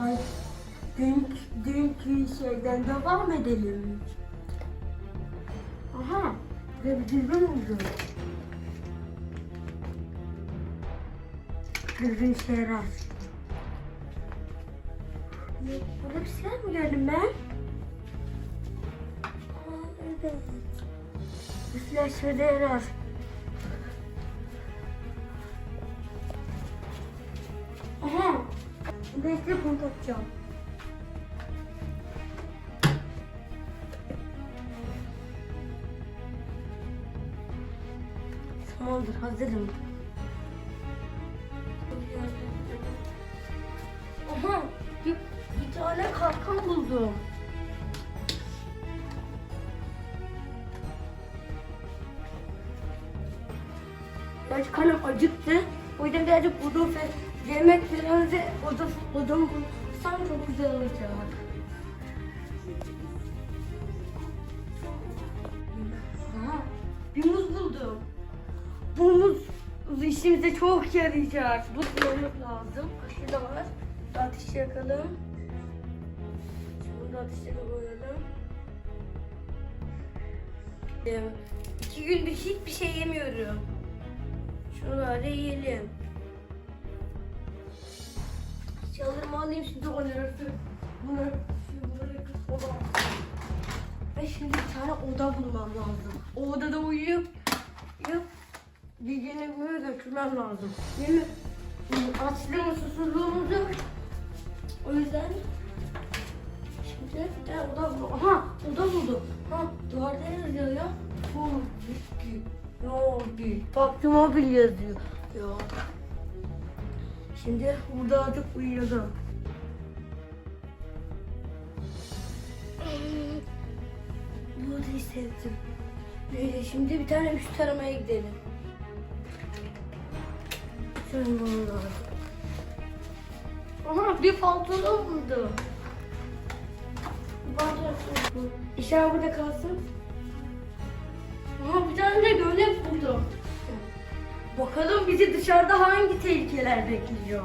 Ay, dünkü, dünkü şeyden devam edelim. Aha, ve bir düzgün oldu. Düzgün. Ne, Burada bir şeyler mi gördüm ben? Aa, evet. Şeyler şurada yarar. Bekle bunu takacağım. Tamamdır, hazırım. Aha, bir, bir tane kalkan buldum. Gerçi karnım acıktı. O yüzden birazcık odun ve yemek falan ve odun, odun bulsam çok güzel olacak. Aha, bir muz buldum. Bu muz işimize çok yarayacak. Bu kullanmak lazım. Şurada var. Ateş yakalım. Şunu da ateşe koyalım. Ee, İki gündür hiçbir şey yemiyorum. Şunları yiyelim. Alayım şimdi onları. Bunları oda. Ve şimdi bir tane oda bulmam lazım. O odada uyuyup, gecenin böyle götürmem lazım. Yemin açlığımız, susuzluğumuz yok. O yüzden şimdi bir tane oda buldum. Aha oda buldum. Ha duvarda ne yazıyor ya? Bitti. Mobil. Bak mobil yazıyor. Ya. Şimdi burada artık uyuyalım. Odayı sevdim. Neyse şimdi bir tane üst taramaya gidelim. Şöyle lazım. Aha bir pantolon bu. İşaret burada kalsın. Aha bir tane de gömlek buldum. Bakalım bizi dışarıda hangi tehlikeler bekliyor.